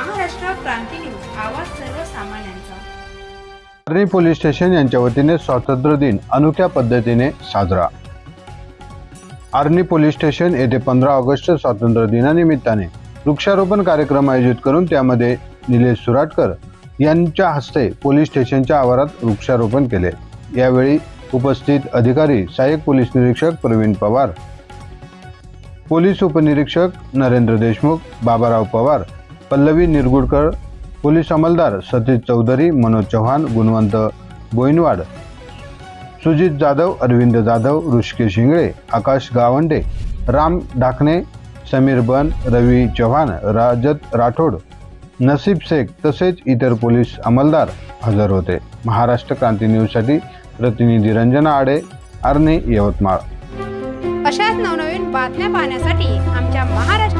क्रांती news आवाज सर्वसामान्यांचा. Arni police station यांच्या वतीने स्वातंत्र्य दिन अनोख्या पद्धतीने साजरा. आर्णी पोलीस स्टेशन येथे पंधरा ऑगस्ट स्वातंत्र्य दिनानिमित्ताने वृक्षारोपण कार्यक्रम आयोजित करून त्यामध्ये निलेश सुराटकर यांच्या हस्ते पोलीस स्टेशनच्या आवारात वृक्षारोपण केले. यावेळी उपस्थित अधिकारी सहाय्यक पोलीस निरीक्षक प्रवीण पवार पोलीस उपनिरीक्षक नरेंद्र देशमुख बाबाराव पवार पल्लवी निरगुडकर पोलीस अंमलदार सतीश चौधरी मनोज चव्हाण गुणवंत बोईनवाड सुजित जाधव अरविंद जाधव ऋषिकेश शिंगळे आकाश गावंडे राम ढाकणे समीर बन रवी चव्हाण राजत राठोड नसीब शेख तसेच इतर पोलीस अंमलदार हजर होते. महाराष्ट्र क्रांती न्यूजसाठी प्रतिनिधी रंजना आडे आर्ने यवतमाळ. अशाच नवनवीन बातम्या पाहण्यासाठी आमच्या महाराष्ट्र